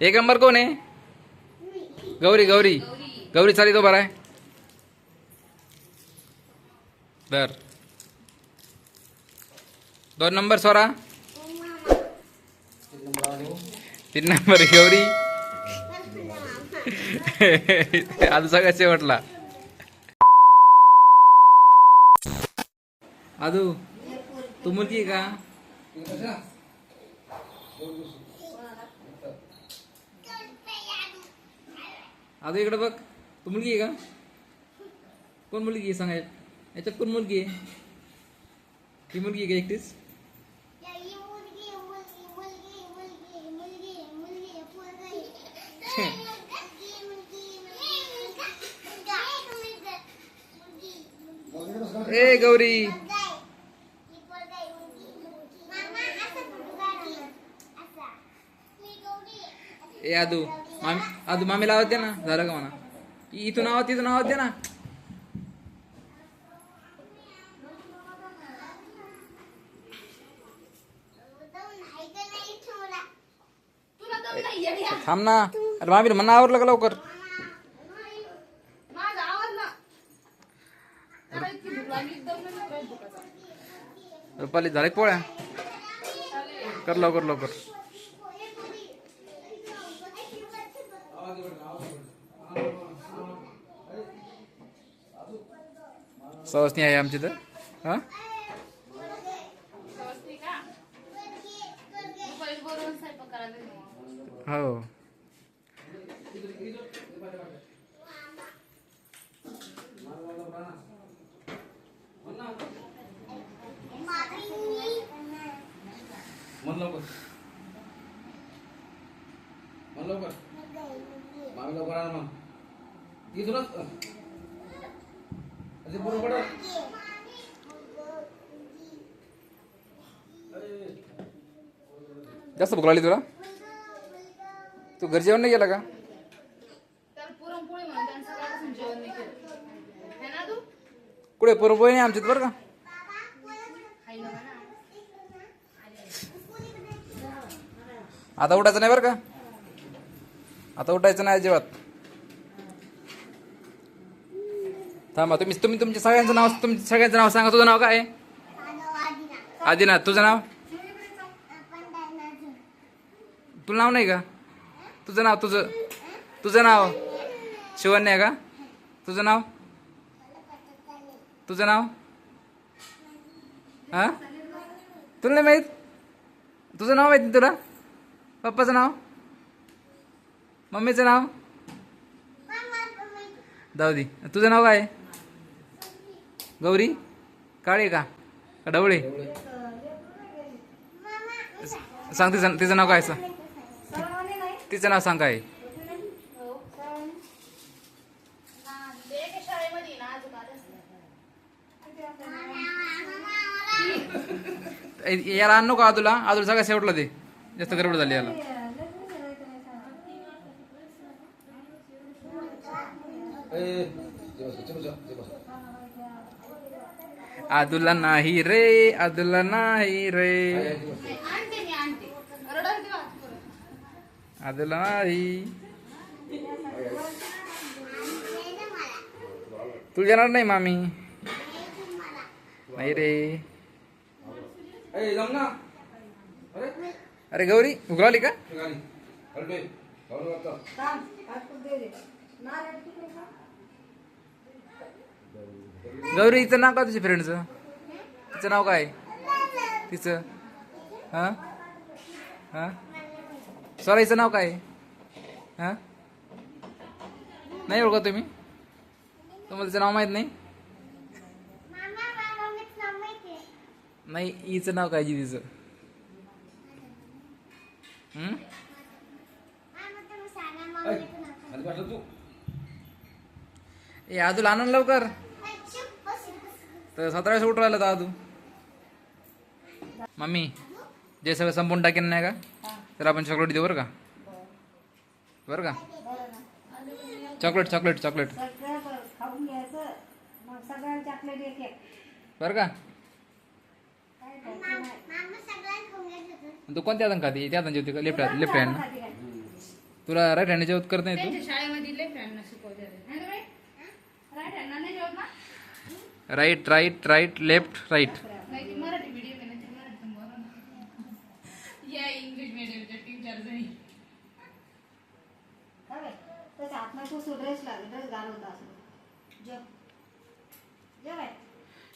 एक नंबर कोण आहे? गौरी गौरी. गौरी चाली तो बरा आहे बर. दोन नंबर सोरा. तीन नंबर गौरी. आज सगळ्यात शेवटला. आजू तू मुलगी का? आदू इकडे बघ. तू मुलगी आहे का? कोण मुलगी आहे सांगा याच्यात कोण मुलगी आहे? ही मुलगी आहे का एकटीच? ए गौरी. ए आदू. मामी आज मामीला आवाज द्या ना झालं का म्हणा? इथून आवाज तिथून आवाज दे ना. थांब ना. अरे मामीला म्हणा आवरलं का लवकर? रुपाली झाले पोळ्या? कर लवकर लवकर. सवसनी आहे आमची तर. हा? हो. मन लवकर लवकर आण मग इथूनच असे बरोबर जास्त भूक लागली तुला तू घरी जेवण नाही गेला का. है? कुठे पुरणपोळी नाही आमच्यात बरं का. आता उठायचं नाही बरं का आता उठायचं नाही अजिबात. थांबा तुम्ही तुम्ही तुमच्या सगळ्यांचं नाव तुमच्या सगळ्यांचं नाव सांगा. तुझं नाव काय? आहे? आदिनाथ तुझं नाव? तुला नाव नाही का? तुझं नाव तुझं तुझं नाव? शिवन्य आहे का? तुझं नाव? तुझं नाव? हा? तुला नाही माहीत? तुझं नाव माहिती तुला? पप्पाचं नाव? मम्मीचं नाव? दावदी तुझं नाव काय? आहे? गौरी? काळे का? डवळे सांग तिचं तिचं नाव काय सांग तिचं नाव सांग काय? याला आण नको आदूला? आदूला सगळ्या शेवटला दे. जास्त गडबड झाली याला. आदूला नाही रे आदूला नाही रे. आदूला नाही. तू येणार नाही मामी. नाही रे. अरे. गौरी उघडाली का? गौरी हिचं नाव का तुझ्या फ्रेंडचं तिचं नाव काय? तिचं? हां? हां? सॉरी हिचं नाव काय? हां? नाही ओळखा तुम्ही? तुम्हाला तिचं नाव माहीत नाही? नाही हिचं नाव काय जी तिचं? ए आदूला आणून लवकर. तर सतरा वेळेस राहिलं राहिला तू मम्मी जे सगळं संपून टाकेन नाही का? तर आपण चॉकलेट देऊ बरं का? बरं का? चॉकलेट चॉकलेट चॉकलेट बरं का? तू कोणत्या हाताने खाते? त्या हाताने जेवते का? लेफ्ट लेफ्ट हँड तुला राईट हँड जेवत करत नाही तू? शाळेमध्ये लेफ्ट हँडनं शिकवते ना? Right right right left right.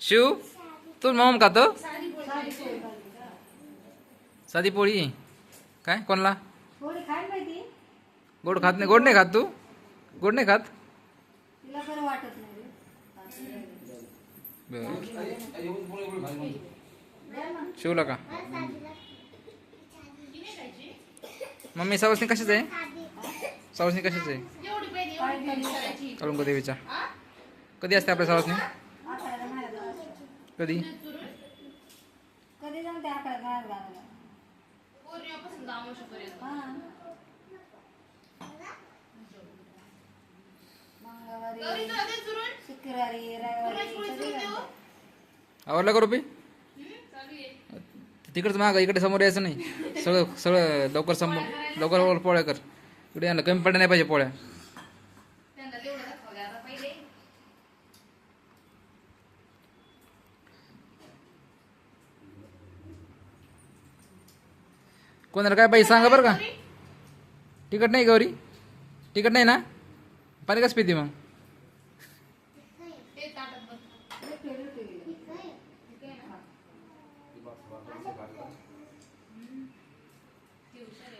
Shiv तू मम खातो. साधी पोळी काय कोणला? गोड खात नाही गोड नाही खात तू? गोड नाही खात? तिला बरं वाटत नाही रे. बरं. द्या मग. शिवला का? मम्मी सवासनी कशाच आहे सवासनी कशाच आहे कळंब देवीच्या? कधी असते आपल्या सवासनी. कधी कधी जाऊन ते आखाड्यात नाही घालायला. पौर्णिमापासून तर अमावस्येपर्यंत. हा. मंगळवारी? शुक्रवारी रविवारी. आवडला का रुपी हम्म, चालू आहे. तिकडच माग इकडे समोर यायचं नाही सगळं सगळं लवकर समोर लवकर लवकर पोळ्या कर इकडे यांना कमी पडल्या नाही पाहिजे पोळ्या त्यांना तेवढं दाखवा गं आता पहिले. कोणाला काय पाहिजे सांगा बरं का? तिकट नाही गौरी तिकट नाही ना पाणी कसं पिते मग?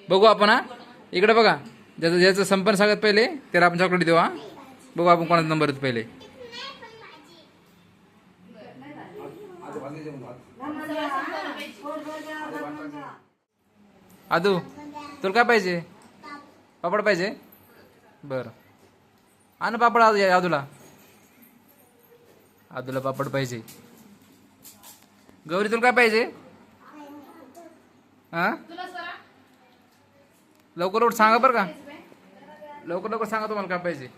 बघू आपण हा? इकडे बघा. ज्याचं ज्याचं संपन्न सांगत पहिले त्याला आपण चॉकलेट देऊ हा? बघू आपण कोणाचा नंबर येतो पहिले. आदू तुला काय पाहिजे? पापड पाहिजे? बरं. आण पापड आदूला. आदूला पापड पाहिजे. गौरी तुला काय पाहिजे? हा लवकर लवकर सांगा बरं का. लवकर लवकर सांगा तुम्हाला काय पाहिजे.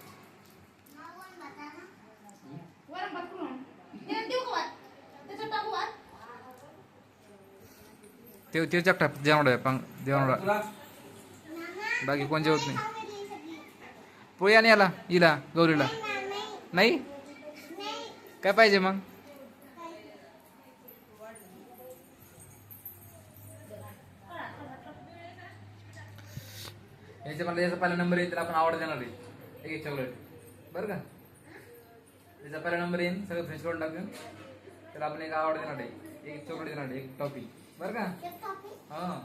ते तिरच्या चकटा जेवण पांग बाकी कोण जेवत नाही. पोळी आणि याला हिला गौरीला. नाही? काय पाहिजे मग? याच्या मला याचा पहिला नंबर येईल तर आपण आवड देणार आहे. एक एक चॉकलेट बरं का? याचा पहिला नंबर येईल सगळं फ्रेश करून टाकून. त्याला आपण एक आवड देणार आहे. एक चॉकलेट देणार आहे एक टॉफी बरं का? हा.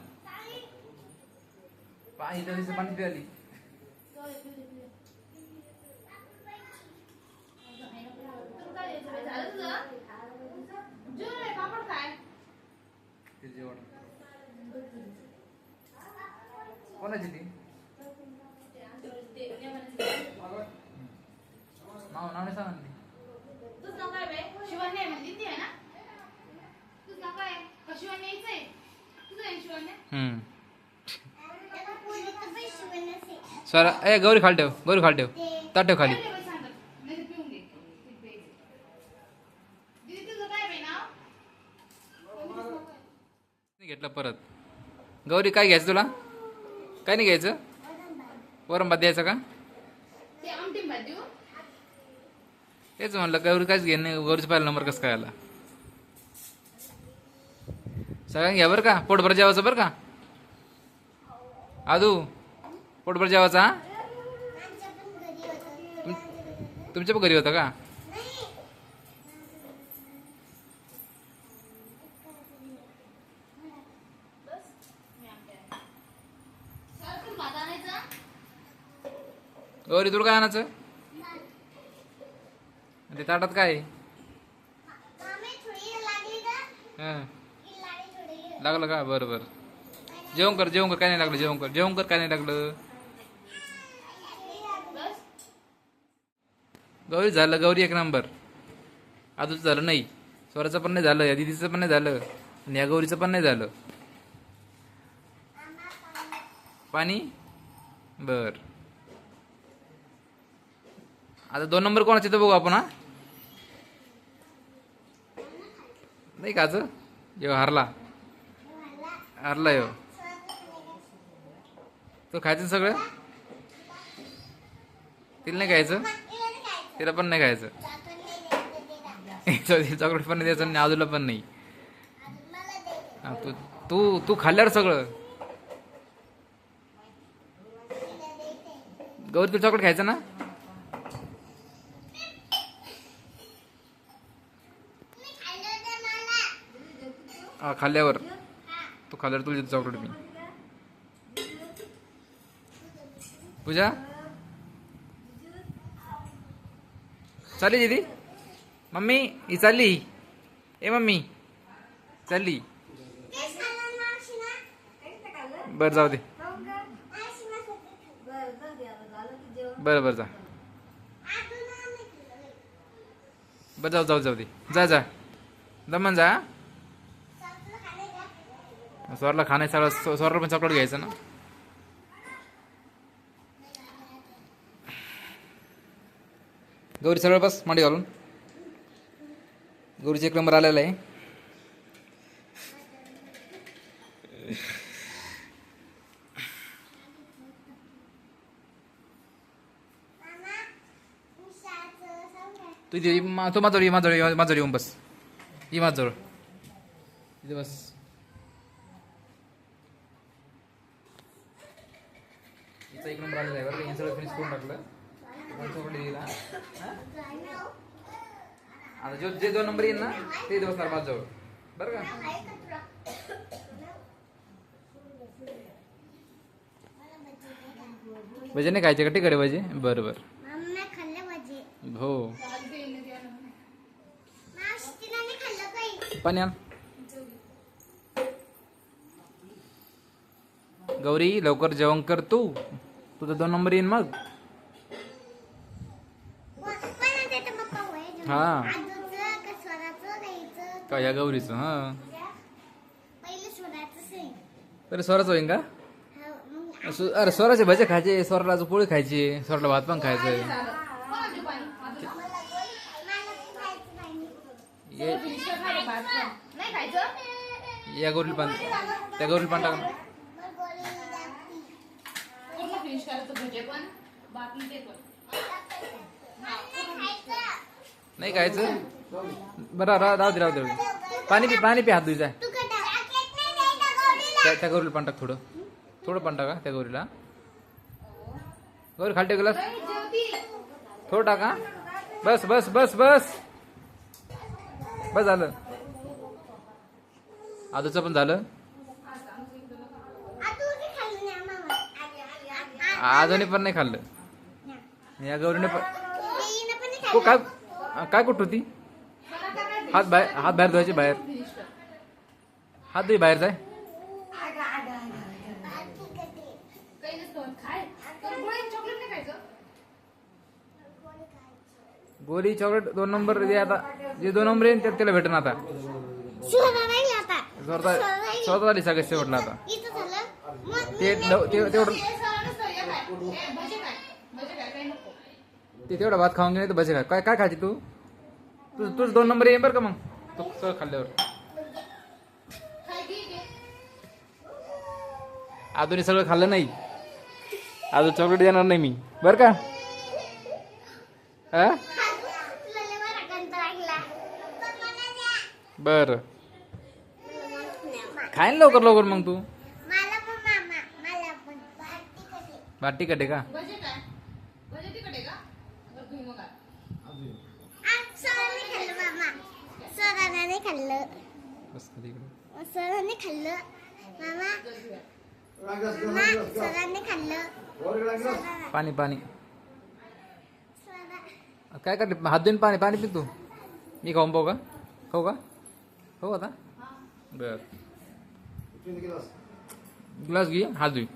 पाणी पाणी प्याली तुला झालं तुझं? आहे, पापड काय? ते जेवण कोणाची ती नाव नाव नाही सांगा तुझं नाव काय बाई? शिवानी आहे म्हणजे ती आहे ना? तुझं नाव काय का शिवानी तुझं आहे शिवानी? सर ए गौरी खाल ठेव गौरी खाल ठेव ताट ठेव खाली काय रे बाई सांगत? नाही तर पिऊन घे. पीठ प्यायचं. दीदी, तुझं काय बाई नाव? नाही घेतलं परत गौरी काय घ्यायचं तुला? काय नाही घ्यायचं? वरम भात द्यायचं का? तेच म्हणलं गौरी काहीच घे नाही गौरीचा पहिला नंबर कसं काय आला सगळ्यांनी घ्या बरं का पोटभर जेवायचं बरं का? आदू पोटभर जेवायचा हा? तुम- तुमच्या पण घरी होता का सारखं भात आणायचा? गौरी तुला काय आणायचं? ते ताटात काय? आहे? लागलं का? बरं बरं. जेवण कर जेवण कर. काय नाही लागलं जेवण कर. जेवण कर काय नाही लागलं. गौरी झालं. गौरी एक नंबर. आजूच झालं नाही. स्वराचं पण नाही झालं. या दिदीचं पण नाही झालं. आणि या गौरीचं पण नाही झालं. पाणी? बर. आता दोन नंबर कोणाचे तर बघू आपण हा? नाही का यो हारला. हरला यो. तो खायचं सगळं? तिला नाही खायचं? तिला पण नाही खायचं. चॉकलेट पण नाही द्यायचं आणि आजूला पण नाही. तू तू तू खाल्ल्यावर सगळं. गौरी तुला चॉकलेट खायचं ना? हा खाल्ल्यावर. तू खाल्ल्यावर तुला देतो चॉकलेट मी. पूजा? चालली दीदी? मम्मी ही चालली. ए मम्मी. चालली. बरं जाऊ दे. बरं बरं जा. बरं जाऊ जाऊ जाऊ दे. जा जा. दमन जा. स्वरला खाणे सगळं स्वरला पण चॉकलेट घ्यायचं ना. गौरी सरळ बस मांडी घालून. गौरीचा एक नंबर आलेला आहे. तू इथे मा- तू माझ्याजवळ ये ये, माझ्याजवळ येऊन बस ये माझ्याजवळ इथे बस हिचा एक नंबर आलेला आहे बरं का? हे सगळं फिनिश करून टाकलं दिला हा? आता जो जे दोन नंबर येईल ना ते दिवस माझ्याजवळ बरं का भजे नाही खायचे का तिकडे भजे बरं बरं मम्मी खाल्लं पाहिजे हो ते. आण गौरी लवकर जेवण कर तू. तुझा दोन नंबर येईन मग. तर. हा. का या गौरीचं हा. अरे स्वराचं होईन का? हा, अरे स्वराचे भजे खायचे स्वराला पोळी खायची स्वराला भात पण खायचंय कोणाचे पाणी? आता मला गोळी मला पण खायचं नाही ये finish कर खायला भात पण. नाही खायचं या गौरीला पण त्या गौरीला पण टाक ना. मला गोळी लागती. पूर्ण फिनिश करायचं भजे पण बाकी ते पण. खायचं. नाही खायचं? बरं राह राहू दे राहू दे. पाणी पी पाणी पी हात गोळीला. त्या त्या गौरीला पण टाक थोडं. थोडं पण टाका त्या गौरीला. गौरी खालटे गेलास थोडं टाका. बस बस बस बस. बस झालं. आजूचं पण झालं? आ, पण नाही खाल्लं. या गौरीने पण काय काय कुठं होती? हात बाहेर हात बाहेर धुवायचे बाहेर. हात धुई बाहेर जाय काही नसतं खाय तर गोळ्या चॉकलेट नाही खायचं गोरी चॉकलेट दोन नंबर दे आता जे दोन नंबर येईल त्यात त्याला भेटन आता. आता. स्वतः आली सगळ्यात शेवटला आता. झालं. ते तेवढं भजे भजे ते तेवढा भात खाऊन गेले तर बसे काय काय काय खायची तू? तू तुझ दोन नंबर येईन बरं का मग? तू सगळं खाल्ल्यावर. आधुनी सगळं खाल्लं नाही. अजून चॉकलेट देणार नाही मी. बरं का? हा तुला लय बरा कंटाळा लागला. पप्पांना द्या. बरं. खाय ना लवकर लवकर मग तू. मला पण मामा मला पण. पार्टी कधी भात तिखट आहे का सरांनी खाल्लं सरांनी खाल्लं. मामा. मामा सरांनी खाल्लं. पाणी पाणी. काय करते? हात धुवून पाणी पाणी पी तू मी खाऊन पाहू का? खाऊ का? खाऊ आता? बर. ग्लास घे हात धुई.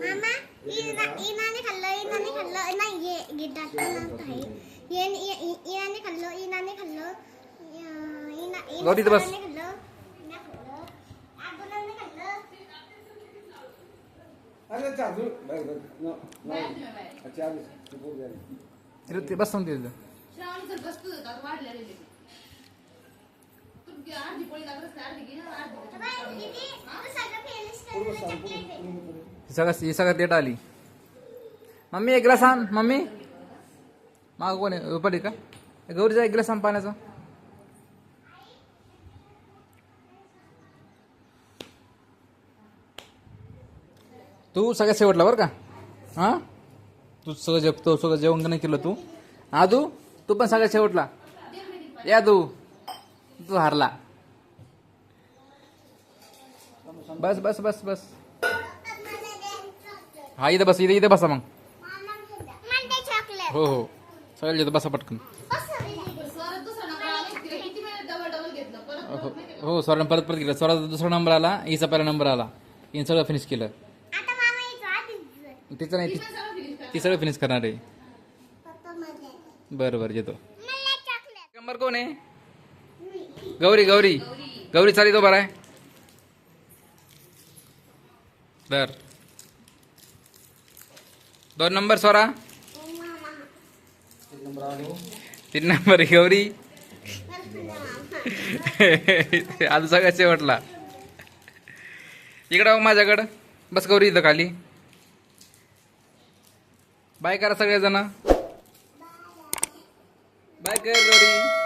मामा इना इनाने खाल्लं इनाने खाल्लं. नाही ये गिटार आहे. ये इनाने खाल्लं इनाने खाल्लं. इना इना गौरी इथं बस. सरांनी खाल्लं. खाल्लं. खाल्लं. अरे चालू बाय नो बाहेर तुम्ही बाहेर. पूर्ण ही सगळं सगळ्यात लेट आली. मम्मी एक ग्लास आण. मम्मी. माग कोण आहे? उपडी का? गौरीचा एक ग्लास आण पाण्याचा. तू सगळ्यात शेवटला बरं का? हां? तू सगळं जेवतो सगळं जेवण नाही केलं तू. आदू तू पण सगळ्यात शेवटला. या तू. तू हारला. बस बस बस बस. हा इथं बस इथं इथं बसा मग. हो हो. सगळ्या इथं बसा पटकन. हो हो परत परत गेलं स्वराचा दुसरा नंबर आला हिचा पहिला नंबर आला. हिने सगळं फिनिश केलं. येतो तिचं नाही ती- ती सगळं फिनिश करणार आहे. बरं बरं येतो. नंबर कोण आहे? गौरी गौरी. गौरी चाली तो बरा आहे. तर दोन नंबर स्वरा तीन नंबर गौरी. आज सगळ्या शेवटला. इकडं माझ्याकडं. बस गौरी इथं खाली. बाय करा सगळेजण. बाय कर गौरी.